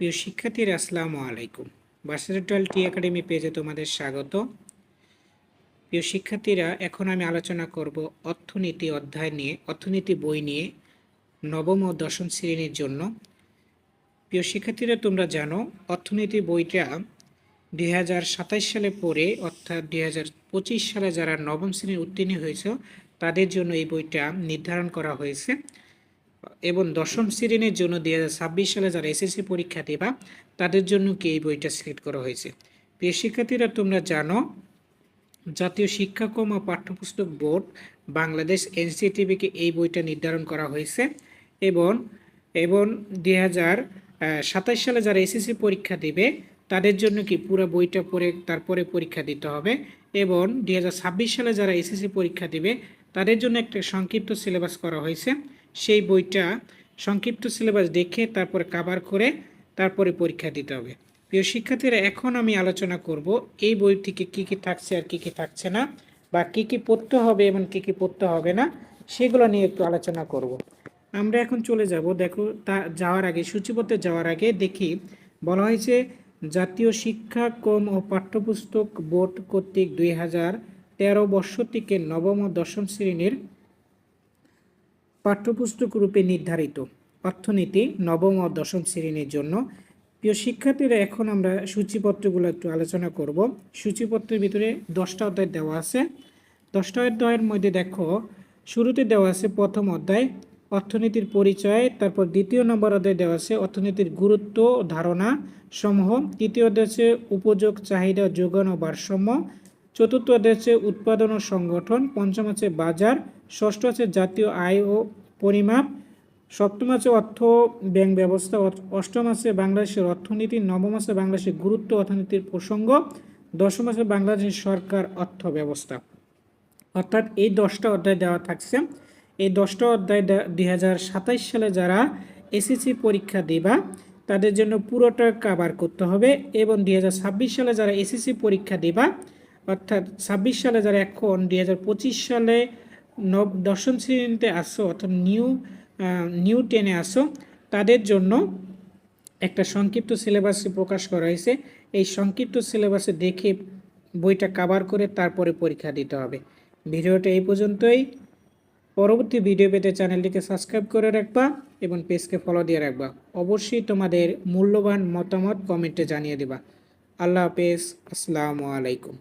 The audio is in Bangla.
প্রিয় শিক্ষার্থীরা, আসসালামু আলাইকুম। বার্সেটাল টি একাডেমি পেজে তোমাদের স্বাগত। প্রিয় শিক্ষার্থীরা, এখন আমি আলোচনা করব অর্থনীতি অধ্যায় নিয়ে, অর্থনীতি বই নিয়ে, নবম ও দশম শ্রেণির জন্য। প্রিয় শিক্ষার্থীরা, তোমরা জানো, অর্থনীতি বইটা দুই সালে পড়ে, অর্থাৎ দুই হাজার পঁচিশ সালে যারা নবম শ্রেণির উত্তীর্ণ হয়েছে, তাদের জন্য এই বইটা নির্ধারণ করা হয়েছে। এবং দশম শ্রেণির জন্য দুই হাজার সালে যারা এসএসসি পরীক্ষা দেবা, তাদের জন্য কি এই বইটা সিলেক্ট করা হয়েছে? প্রিয় শিক্ষার্থীরা, তোমরা জানো, জাতীয় শিক্ষাক্রম ও পাঠ্যপুস্তক বোর্ড বাংলাদেশ এনসিটিভিকে এই বইটা নির্ধারণ করা হয়েছে এবং এবং দুই হাজার সাতাশ সালে যারা এসএসসি পরীক্ষা দেবে, তাদের জন্য কি পুরো বইটা পড়ে তারপরে পরীক্ষা দিতে হবে এবং দুই হাজার ছাব্বিশ সালে যারা এসএসসি পরীক্ষা দেবে, তাদের জন্য একটা সংক্ষিপ্ত সিলেবাস করা হয়েছে। সেই বইটা সংক্ষিপ্ত সিলেবাস দেখে তারপরে কাভার করে তারপরে পরীক্ষা দিতে হবে। প্রিয় শিক্ষার্থীরা, এখন আমি আলোচনা করব এই বই থেকে কী কী থাকছে আর কী কী থাকছে না বা কী কী পড়তে হবে এবং কী কী পড়তে হবে না সেগুলো নিয়ে একটু আলোচনা করব। আমরা এখন চলে যাব, দেখো, তা যাওয়ার আগে, সূচিপত্রে যাওয়ার আগে দেখি, বলা হয়েছে জাতীয় শিক্ষাক্রম ও পাঠ্যপুস্তক বোর্ড কর্তৃক দুই হাজার তেরো বর্ষ থেকে নবম ও দশম শ্রেণির পাঠ্যপুস্তক রূপে নির্ধারিত। অর্থনীতি নবম ও দশম শ্রেণির জন্য। প্রিয় শিক্ষার্থীরা, এখন আমরা সূচিপত্রগুলো একটু আলোচনা করব। সূচিপত্রের ভিতরে দশটা অধ্যায় দেওয়া আছে। দশটা অধ্যায়ের মধ্যে দেখো, শুরুতে দেওয়া আছে প্রথম অধ্যায়, অর্থনীতির পরিচয়, তারপর দ্বিতীয় নম্বর অধ্যায় দেওয়া আছে অর্থনীতির গুরুত্ব ধারণা সমূহ, তৃতীয় অধ্যায় আছে উপযোগ, চাহিদা, যোগান ও ভারসাম্য, চতুর্থ অধ্যায় আছে উৎপাদন ও সংগঠন, পঞ্চম আছে বাজার ষষ্ঠ আছে জাতীয় আয় ও পরিমাপ। সপ্তম আছে অর্থ ব্যাংক ব্যবস্থা। অষ্টম আছে বাংলাদেশের অর্থনীতি। নবম আছে বাংলাদেশের গুরুত্ব অর্থনীতির প্রসঙ্গ। দশম আছে বাংলাদেশের সরকার অর্থ ব্যবস্থা। অর্থাৎ এই দশটা অধ্যায় দেওয়া থাকছে। এই দশটা অধ্যায় দুই সালে যারা এসএসসি পরীক্ষা দেবা, তাদের জন্য পুরোটা কাভার করতে হবে এবং দুই হাজার ছাব্বিশ সালে যারা এসএসসি পরীক্ষা দেবা, অর্থাৎ ছাব্বিশ সালে যারা এখন দুই হাজার পঁচিশ সালে নব, দশম শ্রেণীতে আসো অর্থাৎ নিউ নিউ টেনে আসো, তাদের জন্য একটা সংক্ষিপ্ত সিলেবাস প্রকাশ করা হয়েছে। এই সংক্ষিপ্ত সিলেবাসে দেখে বইটা কাভার করে তারপরে পরীক্ষা দিতে হবে। ভিডিওটা এই পর্যন্তই। পরবর্তী ভিডিও পেতে চ্যানেলটিকে সাবস্ক্রাইব করে রাখবা এবং পেজকে ফলো দিয়ে রাখবা। অবশ্যই তোমাদের মূল্যবান মতামত কমেন্টে জানিয়ে দেবা। আল্লাহ হাফেজ। আসসালামু আলাইকুম।